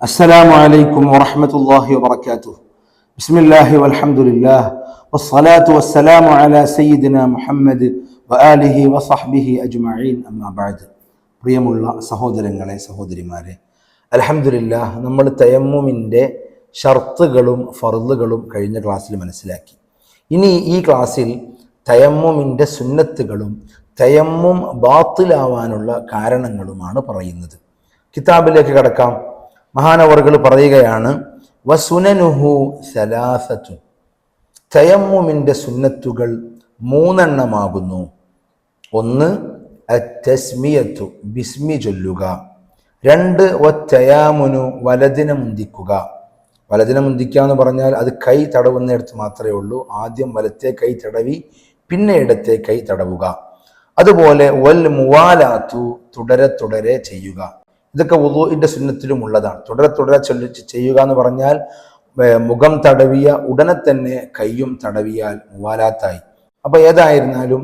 السلام عليكم ورحمة الله وبركاته بسم الله والحمد لله والصلاة والسلام على سيدنا محمد وآله وصحبه أجمعين أما بعد പ്രിയമുള്ള സഹോദരങ്ങളെ സഹോദരിമാരെ അലഹമില്ല നമ്മൾ തയമ്മുമിൻ്റെ ഷർത്തുകളും ഫർദുകളും കഴിഞ്ഞ ക്ലാസ്സിൽ മനസ്സിലാക്കി ഇനി ഈ ക്ലാസ്സിൽ തയമ്മുമിൻ്റെ സുന്നത്തുകളും തയമ്മും ബാത്തിലാവാനുള്ള കാരണങ്ങളുമാണ് പറയുന്നത് കിതാബിലേക്ക് കടക്കാം മഹാനവറുകൾ പറയുകയാണ് വസുനനുഹു സലാസത്തു. തയമ്മുമിന്റെ സുന്നത്തുകൾ മൂന്നെണ്ണമാകുന്നു. ഒന്ന് അറ്റസ്മിയത്തു ബിസ്മി ചൊല്ലുക. രണ്ട് ഒറ്റയാമുനു വലതിനെ മുന്തിക്കുക. വലതിനെ മുന്തിക്കുക എന്ന് പറഞ്ഞാൽ അത് കൈ തടവുന്നിടത്ത് മാത്രമേ ഉള്ളൂ. ആദ്യം വലത്തെ കൈ തടവി പിന്നെ ഇടത്തെ കൈ തടവുക. അതുപോലെ വൽ മുവാലാത്തു തുടരെ തുടരെ ചെയ്യുക. ഇതൊക്കെ ഉദുവിന്റെ സുന്നത്തിലും ഉള്ളതാണ്. തുടരെ തുടരെ ചൊല്ലി ചെയ്യുക എന്ന് പറഞ്ഞാൽ മുഖം തടവിയ ഉടനെ തന്നെ കൈയും തടവിയാൽ മുവാലാത്തായി. അപ്പോൾ ഏതായിരുന്നാലും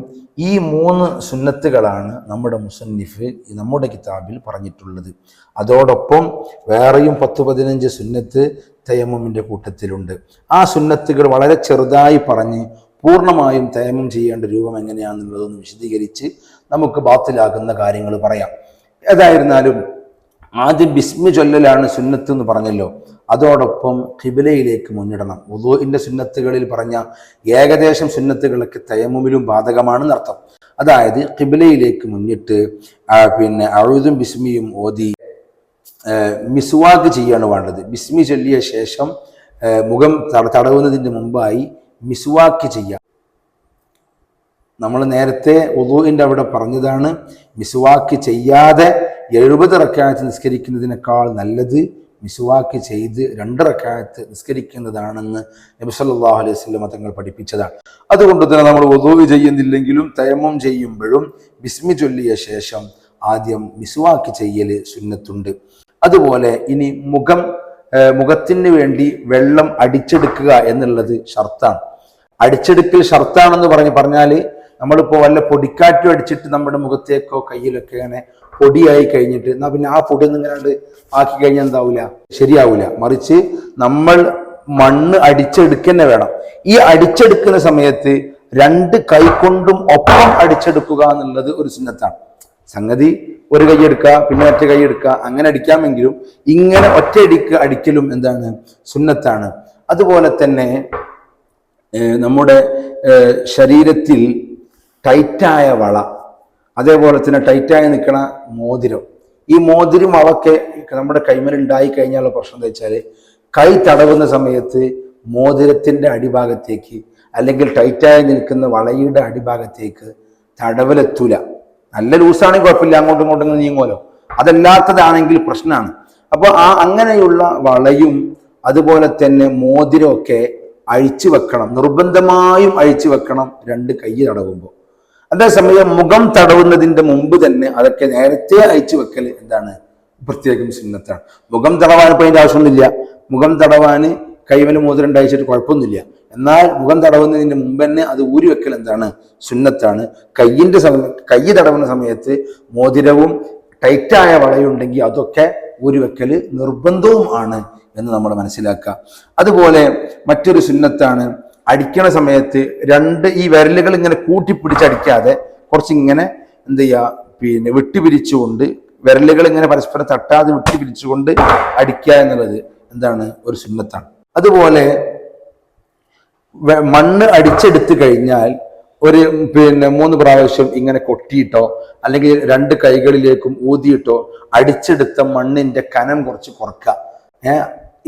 ഈ മൂന്ന് സുന്നത്തുകളാണ് നമ്മുടെ മുസന്നിഫ് നമ്മുടെ കിതാബിൽ പറഞ്ഞിട്ടുള്ളത്. അതോടൊപ്പം വേറെയും പത്ത് പതിനഞ്ച് സുന്നത്ത് തയമ്മുമിന്റെ കൂട്ടത്തിലുണ്ട്. ആ സുന്നത്തുകൾ വളരെ ചെറുതായി പറഞ്ഞ് പൂർണമായും തയമം ചെയ്യേണ്ട രൂപം എങ്ങനെയാണെന്നുള്ളതൊന്ന് വിശദീകരിച്ച് നമുക്ക് ബാത്തിലാകുന്ന കാര്യങ്ങൾ പറയാം. ഏതായിരുന്നാലും ആദ്യം ബിസ്മി ചൊല്ലലാണ് സുന്നത്ത് എന്ന് പറഞ്ഞല്ലോ. അതോടൊപ്പം ഖിബിലയിലേക്ക് മുന്നിടണം. ഉദുവിന്റെ സുന്നത്തുകളിൽ പറഞ്ഞ ഏകദേശം സുന്നത്തുകളൊക്കെ തയമുമിലും ബാധകമാണെന്ന് അർത്ഥം. അതായത് ഖിബിലയിലേക്ക് മുന്നിട്ട് പിന്നെ അഴുതും ബിസ്മിയും ഓതി മിസ്വാക്ക് ചെയ്യാണ് വേണ്ടത്. ബിസ്മി ചൊല്ലിയ ശേഷം മുഖം തട- തടവുന്നതിന് മുമ്പായി മിസ്വാക്ക് ചെയ്യാം. നമ്മൾ നേരത്തെ ഉദുവിന്റെ അവിടെ പറഞ്ഞതാണ് മിസുവാക്ക് ചെയ്യാതെ എഴുപത് റക്കായത്ത് നിസ്കരിക്കുന്നതിനേക്കാൾ നല്ലത് മിസുവാക്ക് ചെയ്ത് രണ്ട് റക്കായത്ത് നിസ്കരിക്കുന്നതാണെന്ന് നബി സല്ലല്ലാഹു അലൈഹി വസല്ലം തങ്ങൾ പഠിപ്പിച്ചതാണ്. അതുകൊണ്ട് തന്നെ നമ്മൾ ഒതുവ് ചെയ്യുന്നില്ലെങ്കിലും തയമം ചെയ്യുമ്പോഴും ബിസ്മി ചൊല്ലിയ ശേഷം ആദ്യം മിസുവാക്ക് ചെയ്യൽ സുന്നത്തുണ്ട്. അതുപോലെ ഇനി മുഖം മുഖത്തിന് വേണ്ടി വെള്ളം അടിച്ചെടുക്കുക എന്നുള്ളത് ഷർത്താണ് അടിച്ചെടുക്കൽ ഷർത്താണെന്ന് പറഞ്ഞ് പറഞ്ഞാൽ നമ്മളിപ്പോൾ വല്ല പൊടിക്കാറ്റും അടിച്ചിട്ട് നമ്മുടെ മുഖത്തേക്കോ കയ്യിലൊക്കെ അങ്ങനെ പൊടിയായി കഴിഞ്ഞിട്ട് എന്നാൽ പിന്നെ ആ പൊടി ഒന്നും ഇങ്ങനെ ആക്കി കഴിഞ്ഞാൽ എന്താവില്ല ശരിയാവില്ല മറിച്ച് നമ്മൾ മണ്ണ് അടിച്ചെടുക്കന്നെ വേണം. ഈ അടിച്ചെടുക്കുന്ന സമയത്ത് രണ്ട് കൈ കൊണ്ടും ഒപ്പം അടിച്ചെടുക്കുക എന്നുള്ളത് ഒരു സുന്നത്താണ്. സംഗതി ഒരു കൈ എടുക്കുക പിന്നെ ഒറ്റ കൈ എടുക്കുക അങ്ങനെ അടിക്കാമെങ്കിലും ഇങ്ങനെ ഒറ്റയടിക്ക് അടിക്കലും എന്താണ്? സുന്നത്താണ്. അതുപോലെ തന്നെ നമ്മുടെ ശരീരത്തിൽ ടൈറ്റായ വള. അതേപോലെ തന്നെ ടൈറ്റായി നിൽക്കുന്ന മോതിരം. ഈ മോതിരം വളക്കെ നമ്മുടെ കൈമൽ ഉണ്ടായി കഴിഞ്ഞാലുള്ള പ്രശ്നം എന്താ വെച്ചാൽ കൈ തടവുന്ന സമയത്ത് മോതിരത്തിന്റെ അടിഭാഗത്തേക്ക് അല്ലെങ്കിൽ ടൈറ്റായി നിൽക്കുന്ന വളയുടെ അടിഭാഗത്തേക്ക് തടവലെത്തൂല. നല്ല ലൂസാണെങ്കിൽ കുഴപ്പമില്ല അങ്ങോട്ടും ഇങ്ങോട്ടും നീങ്ങുമല്ലോ. അതല്ലാത്തതാണെങ്കിൽ പ്രശ്നമാണ്. അപ്പോൾ ആ അങ്ങനെയുള്ള വളയും അതുപോലെ തന്നെ മോതിരമൊക്കെ അഴിച്ചു വെക്കണം. നിർബന്ധമായും അഴിച്ചു വെക്കണം രണ്ട് കൈ തടവുമ്പോൾ. അതേസമയം മുഖം തടവുന്നതിന്റെ മുമ്പ് തന്നെ അതൊക്കെ നേരത്തെ അയച്ചു വെക്കൽ എന്താണ്? പ്രത്യേകം സുന്നത്താണ്. മുഖം തടവാൻ ഇപ്പൊ അതിന്റെ ആവശ്യമൊന്നുമില്ല. മുഖം തടവാന് കൈവന് മോതിരം അയച്ചിട്ട് കുഴപ്പമൊന്നുമില്ല. എന്നാൽ മുഖം തടവുന്നതിന്റെ മുമ്പ് തന്നെ അത് ഊരി വെക്കൽ എന്താണ്? സുന്നത്താണ്. കയ്യിന്റെ സമയം കൈ തടവുന്ന സമയത്ത് മോതിരവും ടൈറ്റായ വളയുണ്ടെങ്കിൽ അതൊക്കെ ഊരി വെക്കൽ നിർബന്ധവും ആണ് എന്ന് നമ്മൾ മനസ്സിലാക്കുക. അതുപോലെ മറ്റൊരു സുന്നത്താണ്. അടിക്കണ സമയത്ത് രണ്ട് ഈ വിരലുകൾ ഇങ്ങനെ കൂട്ടിപ്പിടിച്ചടിക്കാതെ കുറച്ച് ഇങ്ങനെ എന്ത് ചെയ്യുക പിന്നെ വിട്ടുപിരിച്ചുകൊണ്ട് വിരലുകൾ ഇങ്ങനെ പരസ്പരം തട്ടാതെ വിട്ടുപിരിച്ചുകൊണ്ട് അടിക്കുക എന്നുള്ളത് എന്താണ് ഒരു സുന്നത്താണ്. അതുപോലെ മണ്ണ് അടിച്ചെടുത്ത് കഴിഞ്ഞാൽ ഒരു പിന്നെ മൂന്ന് പ്രാവശ്യം ഇങ്ങനെ കൊട്ടിയിട്ടോ അല്ലെങ്കിൽ രണ്ട് കൈകളിലേക്കും ഊതിയിട്ടോ അടിച്ചെടുത്ത മണ്ണിന്റെ കനം കുറച്ച് കുറക്കുക.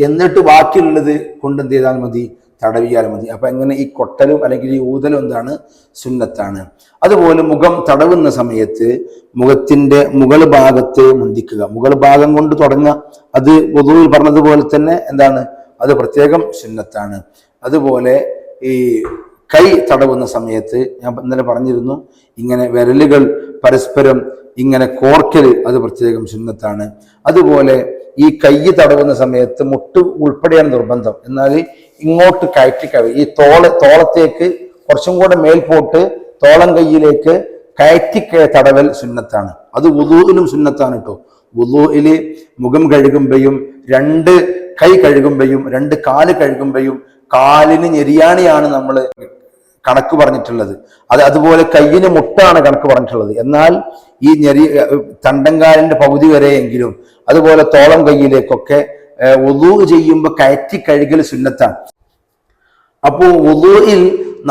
എന്നിട്ട് ബാക്കിയുള്ളത് കൊണ്ട് എന്ത് ചെയ്താൽ മതി? തടവിയാൽ മതി. അപ്പൊ എങ്ങനെ ഈ കൊട്ടലും അല്ലെങ്കിൽ ഈ ഊതലും എന്താണ്? സുന്നത്താണ്. അതുപോലെ മുഖം തടവുന്ന സമയത്ത് മുഖത്തിന്റെ മുകൾ ഭാഗത്ത് മുന്തിക്കുക. മുകൾ ഭാഗം കൊണ്ട് തുടങ്ങുക. അത് പൊതുവിൽ പറഞ്ഞതുപോലെ തന്നെ എന്താണ്? അത് പ്രത്യേകം സുന്നത്താണ്. അതുപോലെ ഈ കൈ തടവുന്ന സമയത്ത് ഞാൻ ഇന്നലെ പറഞ്ഞിരുന്നു ഇങ്ങനെ വിരലുകൾ പരസ്പരം ഇങ്ങനെ കോർക്കൽ അത് പ്രത്യേകം സുന്നത്താണ്. അതുപോലെ ഈ കൈ തടവുന്ന സമയത്ത് മുട്ട് ഉൾപ്പെടെയാണ് നിർബന്ധം. എന്നാൽ ഇങ്ങോട്ട് കയറ്റി കവി. ഈ തോള തോളത്തേക്ക് കുറച്ചും കൂടെ മേൽപോട്ട് തോളം കൈയിലേക്ക് കയറ്റി തടവൽ സുന്നത്താണ്. അത് വുദൂവിനും സുന്നത്താണ് കേട്ടോ വുദൂയിൽ മുഖം കഴുകുമ്പോഴും രണ്ട് കൈ കഴുകുമ്പോഴും രണ്ട് കാൽ കഴുകുമ്പോഴും കാലിന് ഞെരിയാണിയാണ് നമ്മൾ കണക്ക് പറഞ്ഞിട്ടുള്ളത്. അത് അതുപോലെ കയ്യിന് മുട്ടാണ് കണക്ക് പറഞ്ഞിട്ടുള്ളത്. എന്നാൽ ഈ ഞെരി തണ്ടങ്കാലിന്റെ പകുതി വരെയെങ്കിലും അതുപോലെ തോളം കയ്യിലേക്കൊക്കെ ഒതു ചെയ്യുമ്പോൾ കയറ്റി കഴുകൽ സുന്നത്താണ്. അപ്പോൾ ഒതുയിൽ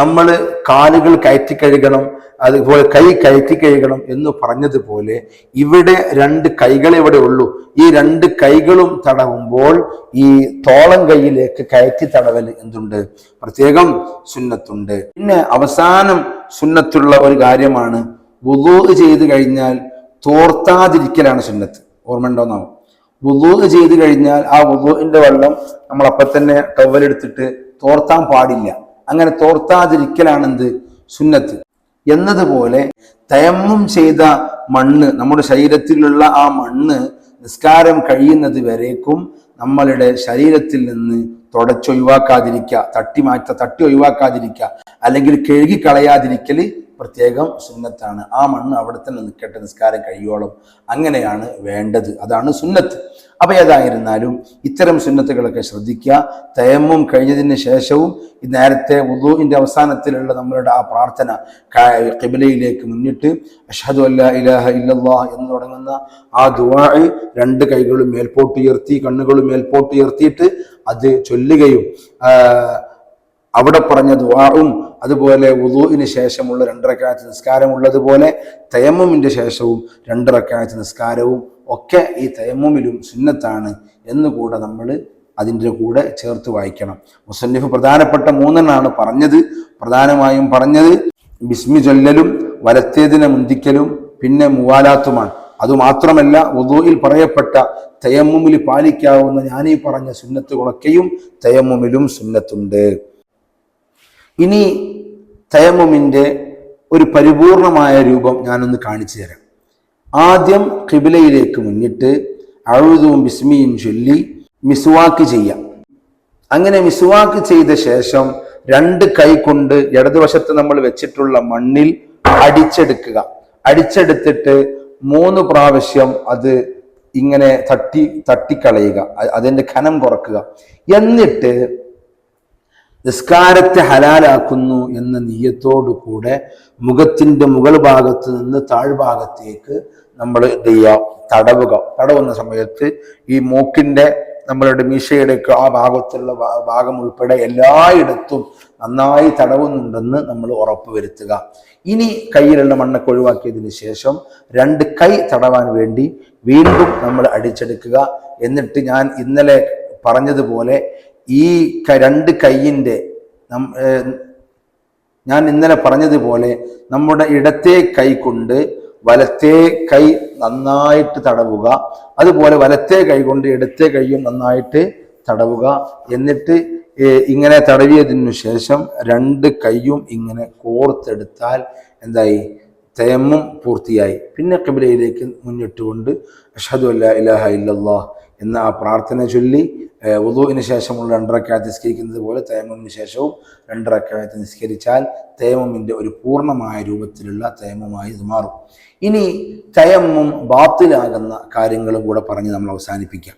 നമ്മൾ കാലുകൾ കയറ്റി കഴുകണം അതുപോലെ കൈ കയറ്റി കഴുകണം എന്ന് പറഞ്ഞതുപോലെ ഇവിടെ രണ്ട് കൈകൾ ഇവിടെ ഉള്ളൂ. ഈ രണ്ട് കൈകളും തടവുമ്പോൾ ഈ തോളം കൈയിലേക്ക് കയറ്റി തടവൽ എന്തുണ്ട്? പ്രത്യേകം സുന്നത്തുണ്ട്. പിന്നെ അവസാനം സുന്നത്തുള്ള ഒരു കാര്യമാണ് വുളൂ ചെയ്ത് കഴിഞ്ഞാൽ തോർത്താതിരിക്കലാണ് സുന്നത്ത്. ഓർമ്മ ഉണ്ടോന്നാവും വുളൂ ചെയ്ത് കഴിഞ്ഞാൽ ആ വുളൂവിന്റെ വെള്ളം നമ്മൾ അപ്പം തന്നെ ടവലെടുത്തിട്ട് തോർത്താൻ പാടില്ല. അങ്ങനെ തോർത്താതിരിക്കലാണെന്ത്? സുന്നത്ത്. എന്നതുപോലെ തയമ്മം ചെയ്ത മണ്ണ് നമ്മുടെ ശരീരത്തിലുള്ള ആ മണ്ണ് നിസ്കാരം കഴിയുന്നത് വരേക്കും നമ്മളുടെ ശരീരത്തിൽ നിന്ന് തുടച്ചൊഴിവാക്കാതിരിക്കുക തട്ടി മാറ്റ തട്ടി ഒഴിവാക്കാതിരിക്കുക അല്ലെങ്കിൽ കഴുകി കളയാതിരിക്കൽ പ്രത്യേകം സുന്നത്താണ്. ആ മണ്ണ് അവിടെ തന്നെ നിൽക്കട്ടെ നിസ്കാരം കഴിയോളം. അങ്ങനെയാണ് വേണ്ടത്. അതാണ് സുന്നത്ത്. അപ്പൊ ഏതായിരുന്നാലും ഇത്തരം സുന്നത്തുകളൊക്കെ ശ്രദ്ധിക്കുക. തയമ്മും കഴിഞ്ഞതിന് ശേഷവും നേരത്തെ ഉദുവിന്റെ അവസാനത്തിലുള്ള നമ്മളുടെ ആ പ്രാർത്ഥന കിബിലയിലേക്ക് മുന്നിട്ട് അഷഹദു അല്ല ഇലാഹ ഇല്ലല്ലാ എന്ന് തുടങ്ങുന്ന ആ ദുവാഴ് രണ്ട് കൈകളും മേൽപോട്ടുയർത്തി കണ്ണുകളും മേൽപോട്ടുയർത്തിയിട്ട് അത് ചൊല്ലുകയും അവിടെ പറഞ്ഞ ദുവാവും അതുപോലെ ഉദുവിന് ശേഷമുള്ള രണ്ടരക്കാലത്ത് നിസ്കാരം ഉള്ളതുപോലെ തയമ്മുമിന്റെ ശേഷവും രണ്ടരക്കാലത്ത് നിസ്കാരവും ഒക്കെ ഈ തയമ്മുമിലും സുന്നത്താണ് എന്നുകൂടെ നമ്മൾ അതിന്റെ കൂടെ ചേർത്ത് വായിക്കണം. മുസന്നിഫ് പ്രധാനപ്പെട്ട മൂന്നെണ്ണാണ് പറഞ്ഞത്. പ്രധാനമായും പറഞ്ഞത് ബിസ്മി ചൊല്ലലും വലത്തേതിനെ മുന്തിക്കലും പിന്നെ മുവാലാത്തുമാണ്. അതുമാത്രമല്ല ഉദുവിൽ പറയപ്പെട്ട തയമ്മുമിൽ പാലിക്കാവുന്ന ഞാനീ പറഞ്ഞ സുന്നത്തുകളൊക്കെയും തയമ്മുമിലും സുന്നത്തുണ്ട്. ഇനി തയമ്മുമിന്റെ ഒരു പരിപൂർണമായ രൂപം ഞാനൊന്ന് കാണിച്ചു തരാം. ആദ്യം കിബിലയിലേക്ക് മുന്നിട്ട് അഴുതും ബിസ്മിയും ചൊല്ലി മിസ്വാക്ക് ചെയ്യാം. അങ്ങനെ മിസ്വാക്ക് ചെയ്ത ശേഷം രണ്ട് കൈ കൊണ്ട് ഇടതുവശത്ത് നമ്മൾ വെച്ചിട്ടുള്ള മണ്ണിൽ അടിച്ചെടുക്കുക. അടിച്ചെടുത്തിട്ട് മൂന്ന് പ്രാവശ്യം അത് ഇങ്ങനെ തട്ടി തട്ടിക്കളയുക. അതിന്റെ ഖനം കുറക്കുക. എന്നിട്ട് നിസ്കാരത്തെ ഹലാലാക്കുന്നു എന്ന നീയത്തോടു കൂടെ മുഖത്തിന്റെ മുകൾ ഭാഗത്ത് നിന്ന് താഴ്ഭാഗത്തേക്ക് നമ്മൾ എന്ത് തടവുക. തടവുന്ന സമയത്ത് ഈ മൂക്കിന്റെ നമ്മളുടെ മീശയുടെ ആ ഭാഗത്തുള്ള ഭാഗം ഉൾപ്പെടെ എല്ലായിടത്തും നന്നായി തടവുന്നുണ്ടെന്ന് നമ്മൾ ഉറപ്പ് വരുത്തുക. ഇനി കയ്യിലുള്ള മണ്ണൊക്കെ ഒഴിവാക്കിയതിന് ശേഷം രണ്ട് കൈ തടവാൻ വേണ്ടി വീണ്ടും നമ്മൾ അടിച്ചെടുക്കുക. എന്നിട്ട് ഞാൻ ഇന്നലെ പറഞ്ഞതുപോലെ ഈ രണ്ട് കൈയിന്റെ ഞാൻ ഇന്നലെ പറഞ്ഞതുപോലെ നമ്മുടെ ഇടത്തെ കൈ കൊണ്ട് വലത്തെ കൈ നന്നായിട്ട് തടവുക അതുപോലെ വലത്തെ കൈ കൊണ്ട് ഇടത്തെ കൈയും നന്നായിട്ട് തടവുക എന്നിട്ട് ഇങ്ങനെ തടവിയതിനു ശേഷം രണ്ട് കൈയും ഇങ്ങനെ കോർത്തെടുത്താൽ എന്തായി? തേമും പൂർത്തിയായി. പിന്നെ കബിലയിലേക്ക് മുന്നിട്ടുകൊണ്ട് അഷദു അല്ല ഇലാഹ ഇല്ലല്ലാ എന്ന ആ പ്രാർത്ഥന ചൊല്ലി ഉദുവിന് ശേഷമുള്ള രണ്ടരക്കാലത്ത് നിസ്കരിക്കുന്നത് പോലെ തേമമിന് ശേഷവും രണ്ടരക്കാലത്ത് നിസ്കരിച്ചാൽ തേമമിന്റെ ഒരു പൂർണമായ രൂപത്തിലുള്ള തേമമായി ഇത് മാറും. ഇനി തയമ്മും ബാത്തിലാകുന്ന കാര്യങ്ങളും കൂടെ പറഞ്ഞ് നമ്മൾ അവസാനിപ്പിക്കാം.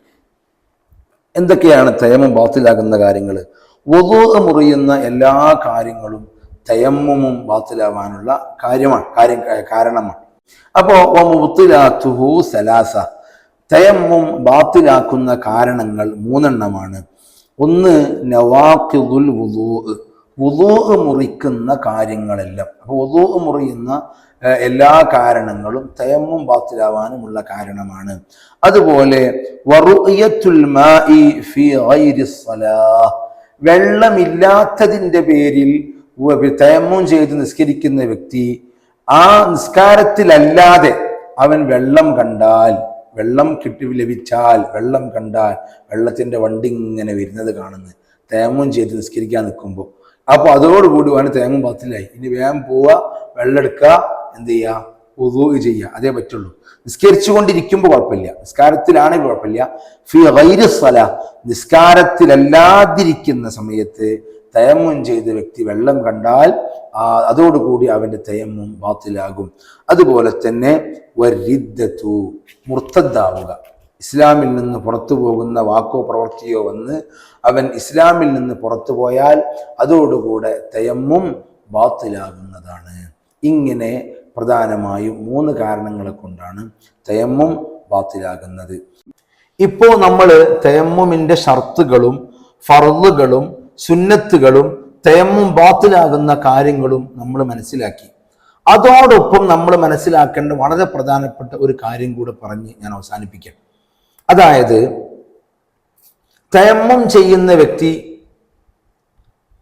എന്തൊക്കെയാണ് തയമ്മും ബാത്തിലാകുന്ന കാര്യങ്ങൾ ഒതു മുറിയുന്ന എല്ലാ കാര്യങ്ങളും തയമ്മും ബാത്തിലാവാനുള്ള കാര്യമാണ് കാര്യം കാരണമാണ്. അപ്പോൾ സലാസ. തയമ്മും ബാത്തിലാക്കുന്ന കാരണങ്ങൾ മൂന്നെണ്ണമാണ്. ഒന്ന് നവാഖിദുൽ വുദൂ. വുദൂ മുറിക്കുന്ന കാര്യങ്ങളെല്ലാം. അപ്പോൾ വുദൂ മുറിയുന്ന എല്ലാ കാരണങ്ങളും തയമ്മും ബാത്തിലാവാനുമുള്ള കാരണമാണ്. അതുപോലെ വെള്ളമില്ലാത്തതിന്റെ പേരിൽ തയമ്മും ചെയ്ത് നിസ്കരിക്കുന്ന വ്യക്തി ആ നിസ്കാരത്തിലല്ലാതെ അവൻ വെള്ളം കണ്ടാൽ വെള്ളം കിട്ടി ലഭിച്ചാൽ വെള്ളം കണ്ടാൽ വെള്ളത്തിന്റെ വണ്ടി ഇങ്ങനെ വരുന്നത് കാണുന്നത്. തേങ്ങും ചെയ്ത് നിസ്കരിക്കാൻ നിൽക്കുമ്പോൾ അപ്പോൾ അതോടുകൂടി വേണം തേങ്ങും പത്തിലായി. ഇനി വേഗം പോവുക വെള്ളം എടുക്കുക എന്ത് ചെയ്യുക? ഉദു ചെയ്യുക. അതേ പറ്റുള്ളൂ. നിസ്കരിച്ചു കൊണ്ടിരിക്കുമ്പോൾ കുഴപ്പമില്ല. നിസ്കാരത്തിലാണെങ്കിൽ കുഴപ്പമില്ല. ഫി വൈരസ്വല നിസ്കാരത്തിലല്ലാതിരിക്കുന്ന സമയത്ത് തയമ്മും ചെയ്ത വ്യക്തി വെള്ളം കണ്ടാൽ അതോടുകൂടി അവന്റെ തയമ്മും ബാത്തിലാകും അതുപോലെ തന്നെ വരിദ്ദത്തു മുർത്തദ്ദാവുക. ഇസ്ലാമിൽ നിന്ന് പുറത്തു പോകുന്ന വാക്കോ പ്രവൃത്തിയോ വന്ന് അവൻ ഇസ്ലാമിൽ നിന്ന് പുറത്തു പോയാൽ അതോടുകൂടെ തയമ്മും ബാത്തിലാകുന്നതാണ്. ഇങ്ങനെ പ്രധാനമായും മൂന്ന് കാരണങ്ങളെ കൊണ്ടാണ് തയമ്മും ബാത്തിലാകുന്നത്. ഇപ്പോൾ നമ്മൾ തയമ്മുമിന്റെ ഷർത്തുകളും ഫറുകളും സുന്നത്തുകളും തയമ്മും ബാത്തിലാകുന്ന കാര്യങ്ങളും നമ്മൾ മനസ്സിലാക്കി. അതോടൊപ്പം നമ്മൾ മനസ്സിലാക്കേണ്ട വളരെ പ്രധാനപ്പെട്ട ഒരു കാര്യം കൂടെ പറഞ്ഞ് ഞാൻ അവസാനിപ്പിക്കാം. അതായത് തയമ്മം ചെയ്യുന്ന വ്യക്തി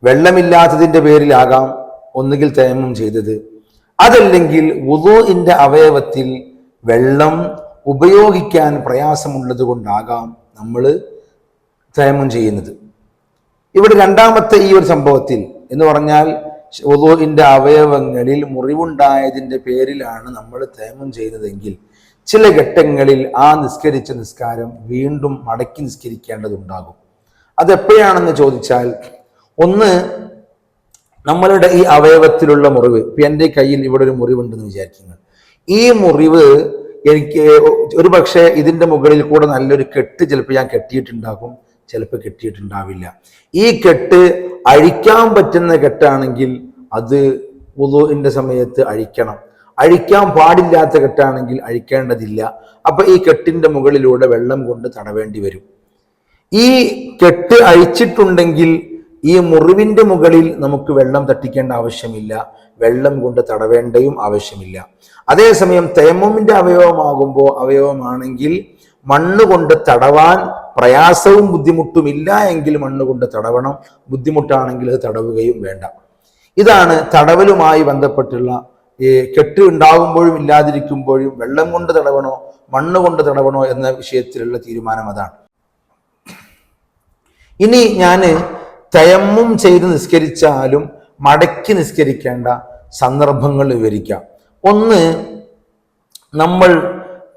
വെള്ളമില്ലാത്തതിന്റെ പേരിലാകാം ഒന്നുകിൽ തയമ്മം ചെയ്തത്. അതല്ലെങ്കിൽ വുദൂഇന്റെ അവയവത്തിൽ വെള്ളം ഉപയോഗിക്കാൻ പ്രയാസമുള്ളത് കൊണ്ടാകാം നമ്മൾ തയമ്മം ചെയ്യുന്നത്. ഇവിടെ രണ്ടാമത്തെ ഈ ഒരു സംഭവത്തിൽ എന്ന് പറഞ്ഞാൽ വുദൂഇന്റെ അവയവങ്ങളിൽ മുറിവുണ്ടായതിന്റെ പേരിലാണ് നമ്മൾ തേമം ചെയ്തതെങ്കിൽ ചില ഘട്ടങ്ങളിൽ ആ നിസ്കരിച്ച നിസ്കാരം വീണ്ടും മടക്കി നിസ്കരിക്കേണ്ടതുണ്ടാകും. അതെപ്പോഴാണെന്ന് ചോദിച്ചാൽ ഒന്ന് നമ്മളുടെ ഈ അവയവത്തിലുള്ള മുറിവ് ഇപ്പൊ എന്റെ കയ്യിൽ ഇവിടെ ഒരു മുറിവുണ്ടെന്ന് വിചാരിക്കുന്നത് ഈ മുറിവ് എനിക്ക് ഒരു പക്ഷേ ഇതിന്റെ മുകളിൽ കൂടെ നല്ലൊരു കെട്ട് ചിലപ്പോൾ ഞാൻ കെട്ടിയിട്ടുണ്ടാകും. ചിലപ്പോൾ കെട്ടിയിട്ടുണ്ടാവില്ല. ഈ കെട്ട് അഴിക്കാൻ പറ്റുന്ന കെട്ടാണെങ്കിൽ അത് ഉദുവിന്റെ സമയത്ത് അഴിക്കണം. അഴിക്കാൻ പാടില്ലാത്ത കെട്ടാണെങ്കിൽ അഴിക്കേണ്ടതില്ല. അപ്പൊ ഈ കെട്ടിന്റെ മുകളിലൂടെ വെള്ളം കൊണ്ട് തടവേണ്ടി വരും. ഈ കെട്ട് അഴിച്ചിട്ടുണ്ടെങ്കിൽ ഈ മുറിവിന്റെ മുകളിൽ നമുക്ക് വെള്ളം തട്ടിക്കേണ്ട ആവശ്യമില്ല. വെള്ളം കൊണ്ട് തടവേണ്ടയും ആവശ്യമില്ല. അതേസമയം തേമമിന്റെ അവയവമാകുമ്പോൾ അവയവമാണെങ്കിൽ മണ്ണ് കൊണ്ട് തടവാൻ പ്രയാസവും ബുദ്ധിമുട്ടുമില്ല എങ്കിൽ മണ്ണ് കൊണ്ട് തടവണം. ബുദ്ധിമുട്ടാണെങ്കിൽ അത് തടവുകയും വേണ്ട. ഇതാണ് തടവലുമായി ബന്ധപ്പെട്ടുള്ള ഈ കെട്ട് ഉണ്ടാകുമ്പോഴും ഇല്ലാതിരിക്കുമ്പോഴും വെള്ളം കൊണ്ട് തടവണോ മണ്ണ് കൊണ്ട് തടവണോ എന്ന വിഷയത്തിലുള്ള തീരുമാനം അതാണ്. ഇനി ഞാൻ തയമ്മും ചെയ്ത് നിസ്കരിച്ചാലും മടക്കി നിസ്കരിക്കേണ്ട സന്ദർഭങ്ങൾ വിവരിക്കാം. ഒന്ന് നമ്മൾ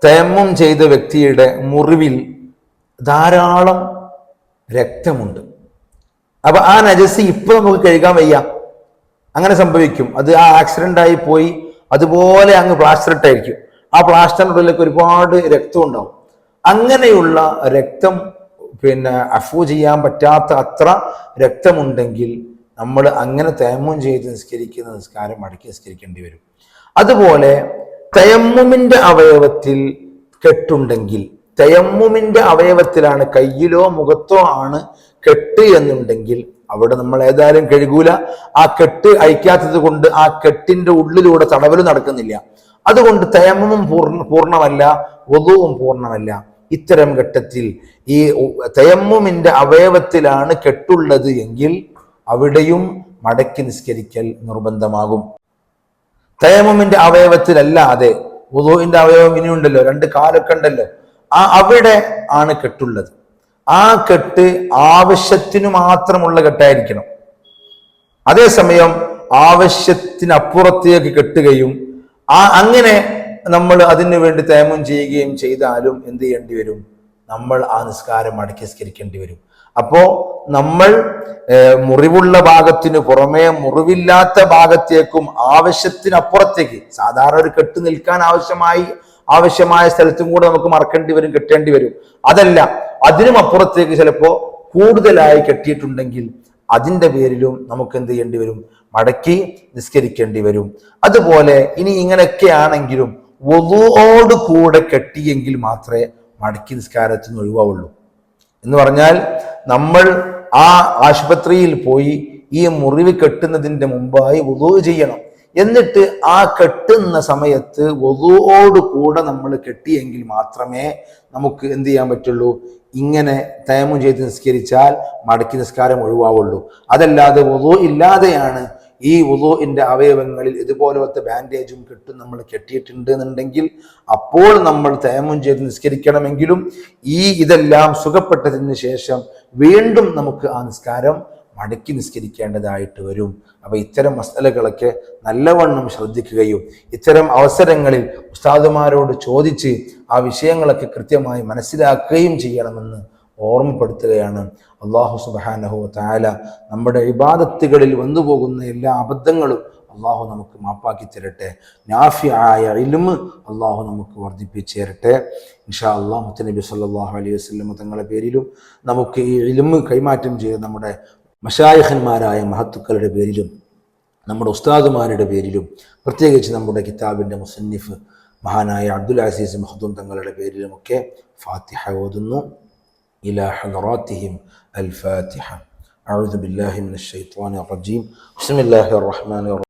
തയമ്മും ചെയ്ത വ്യക്തിയുടെ മുറിവിൽ ധാരാളം രക്തമുണ്ട്. അപ്പൊ ആ നജസ് ഇപ്പൊ നമുക്ക് കഴുകാൻ വയ്യ. അങ്ങനെ സംഭവിക്കും. അത് ആ ആക്സിഡന്റ് ആയി പോയി. അതുപോലെ അങ്ങ് പ്ലാസ്റ്റർ ഇട്ടായിരിക്കും. ആ പ്ലാസ്റ്ററിനുള്ളിലേക്ക് ഒരുപാട് രക്തം ഉണ്ടാവും. അങ്ങനെയുള്ള രക്തം പിന്നെ അഫൂ ചെയ്യാൻ പറ്റാത്ത അത്ര രക്തമുണ്ടെങ്കിൽ നമ്മൾ അങ്ങനെ തേമം ചെയ്ത് നിസ്കരിക്കുന്ന നിസ്കാരം മടക്കി നിസ്കരിക്കേണ്ടി വരും. അതുപോലെ തയമ്മുമിന്റെ അവയവത്തിൽ കെട്ടുണ്ടെങ്കിൽ തയമ്മുമിന്റെ അവയവത്തിലാണ് കയ്യിലോ മുഖത്തോ ആണ് കെട്ട് എന്നുണ്ടെങ്കിൽ അവിടെ നമ്മൾ ഏതായാലും കഴുകൂല. ആ കെട്ട് അയക്കാത്തത് കൊണ്ട് ആ കെട്ടിന്റെ ഉള്ളിലൂടെ തടവൽ നടക്കുന്നില്ല. അതുകൊണ്ട് തയമ്മും പൂർണ പൂർണമല്ല വധുവും പൂർണമല്ല ഇത്തരം ഘട്ടത്തിൽ ഈ തയമ്മുമിന്റെ അവയവത്തിലാണ് കെട്ടുള്ളത് എങ്കിൽ അവിടെയും മടക്കി നിസ്കരിക്കൽ നിർബന്ധമാകും. തയമ്മുമിന്റെ അവയവത്തിലല്ലാതെ വുദുവിന്റെ അവയവം ഇനിയുണ്ടല്ലോ രണ്ട് കാലൊക്കെ ഉണ്ടല്ലോ. ആ അവിടെ ആണ് കെട്ടുള്ളത്. ആ കെട്ട് ആവശ്യത്തിനു മാത്രമുള്ള കെട്ടായിരിക്കണം. അതേസമയം ആവശ്യത്തിനപ്പുറത്തേക്ക് കെട്ടുകയും ആ അങ്ങനെ നമ്മൾ അതിനു വേണ്ടി തേമം ചെയ്യുകയും ചെയ്താലും എന്ത് ചെയ്യേണ്ടി വരും? നമ്മൾ ആ നിസ്കാരം അടക്കിസ്കരിക്കേണ്ടി വരും. അപ്പോ നമ്മൾ മുറിവുള്ള ഭാഗത്തിന് പുറമേ മുറിവില്ലാത്ത ഭാഗത്തേക്കും ആവശ്യത്തിനപ്പുറത്തേക്ക് സാധാരണ ഒരു കെട്ട് നിൽക്കാൻ ആവശ്യമായി ആവശ്യമായ സ്ഥലത്തും കൂടെ നമുക്ക് മറക്കേണ്ടി വരും കെട്ടേണ്ടി വരും. അതല്ല അതിനും അപ്പുറത്തേക്ക് ചിലപ്പോൾ കൂടുതലായി കെട്ടിയിട്ടുണ്ടെങ്കിൽ അതിന്റെ പേരിലും നമുക്ക് എന്ത് ചെയ്യേണ്ടി വരും? മടക്കി നിസ്കരിക്കേണ്ടി വരും. അതുപോലെ ഇനി ഇങ്ങനെയൊക്കെ ആണെങ്കിലും വധുവോട് കൂടെ കെട്ടിയെങ്കിൽ മാത്രമേ മടക്കി നിസ്കാരത്തിൽ നിന്ന് ഒഴിവാവുള്ളൂ. എന്ന് പറഞ്ഞാൽ നമ്മൾ ആ ആശുപത്രിയിൽ പോയി ഈ മുറിവ് കെട്ടുന്നതിന്റെ മുമ്പായി വധു ചെയ്യണം. എന്നിട്ട് ആ കെട്ടുന്ന സമയത്ത് വധുവോട് കൂടെ നമ്മൾ കെട്ടിയെങ്കിൽ മാത്രമേ നമുക്ക് എന്ത് ചെയ്യാൻ പറ്റുള്ളൂ? ഇങ്ങനെ തയമം ചെയ്ത് നിസ്കരിച്ചാൽ മടക്കി നിസ്കാരം ഒഴിവാവുള്ളൂ. അതല്ലാതെ വധു ഇല്ലാതെയാണ് ഈ വുളുവിന്റെ അവയവങ്ങളിൽ ഇതുപോലത്തെ ബാൻഡേജും കെട്ടും നമ്മൾ കെട്ടിയിട്ടുണ്ട് എന്നുണ്ടെങ്കിൽ അപ്പോൾ നമ്മൾ തേമം ചെയ്ത് നിസ്കരിക്കണമെങ്കിലും ഈ ഇതെല്ലാം സുഖപ്പെട്ടതിന് ശേഷം വീണ്ടും നമുക്ക് ആ നിസ്കാരം മടക്കി നിസ്കരിക്കേണ്ടതായിട്ട് വരും. അപ്പോൾ ഇത്തരം മസലകളൊക്കെ നല്ലവണ്ണം ശ്രദ്ധിക്കുകയും ഇത്തരം അവസരങ്ങളിൽ ഉസ്താദുമാരോട് ചോദിച്ച് ആ വിഷയങ്ങളൊക്കെ കൃത്യമായി മനസ്സിലാക്കുകയും ചെയ്യണമെന്ന് ഓർമ്മപ്പെടുത്തുകയാണ്. അള്ളാഹു സുബാനഹു താല നമ്മുടെ ഇബാദത്തുകളിൽ വന്നു പോകുന്ന എല്ലാ അബദ്ധങ്ങളും അള്ളാഹു നമുക്ക് മാപ്പാക്കി തരട്ടെ. നാഫി ആയ ഇലുമ് അള്ളാഹു നമുക്ക് വർദ്ധിപ്പിച്ചു തരട്ടെ. ഇൻഷാ അള്ളാഹ് മുത്തനബി സല്ലാഹു അലൈഹി വസ്ലം തങ്ങളുടെ പേരിലും നമുക്ക് ഈ ഇലുമ് കൈമാറ്റം ചെയ്ത് നമ്മുടെ മഷായഹന്മാരായ മഹത്തുക്കളുടെ പേരിലും നമ്മുടെ ഉസ്താദുമാരുടെ പേരിലും പ്രത്യേകിച്ച് നമ്മുടെ കിതാബിന്റെ മുസന്നിഫ് മഹാനായ അബ്ദുൽ അസീസ് മഹദൂം തങ്ങളുടെ പേരിലുമൊക്കെ ഫാത്തിഹ ഓതുന്നു. إلى حضراتهم الفاتحة. أعوذ بالله من الشيطان الرجيم. بسم الله الرحمن الرحيم.